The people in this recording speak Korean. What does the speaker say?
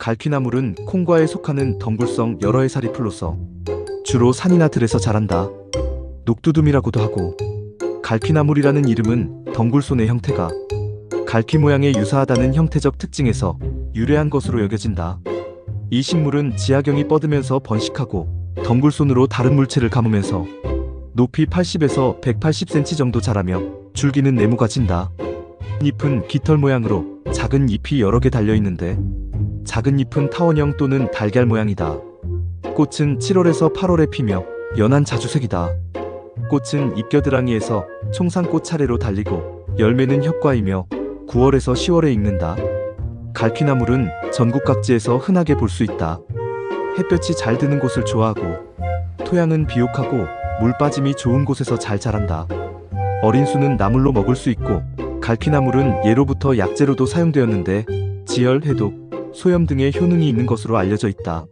갈퀴나물은 콩과에 속하는 덩굴성 여러 해살이 풀로서 주로 산이나 들에서 자란다. 녹두둠이라고도 하고 갈퀴나물이라는 이름은 덩굴손의 형태가 갈퀴 모양에 유사하다는 형태적 특징에서 유래한 것으로 여겨진다. 이 식물은 지하경이 뻗으면서 번식하고 덩굴손으로 다른 물체를 감으면서 높이 80에서 180cm 정도 자라며 줄기는 네모가 진다. 잎은 깃털 모양으로 작은 잎이 여러 개 달려 있는데 작은 잎은 타원형 또는 달걀 모양이다. 꽃은 7월에서 8월에 피며 연한 자주색이다. 꽃은 잎겨드랑이에서 총상꽃 차례로 달리고 열매는 협과이며 9월에서 10월에 익는다. 갈퀴나물은 전국 각지에서 흔하게 볼 수 있다. 햇볕이 잘 드는 곳을 좋아하고 토양은 비옥하고 물 빠짐이 좋은 곳에서 잘 자란다. 어린 수는 나물로 먹을 수 있고 갈퀴나물은 예로부터 약재로도 사용되었는데 지혈, 해독, 소염 등의 효능이 있는 것으로 알려져 있다.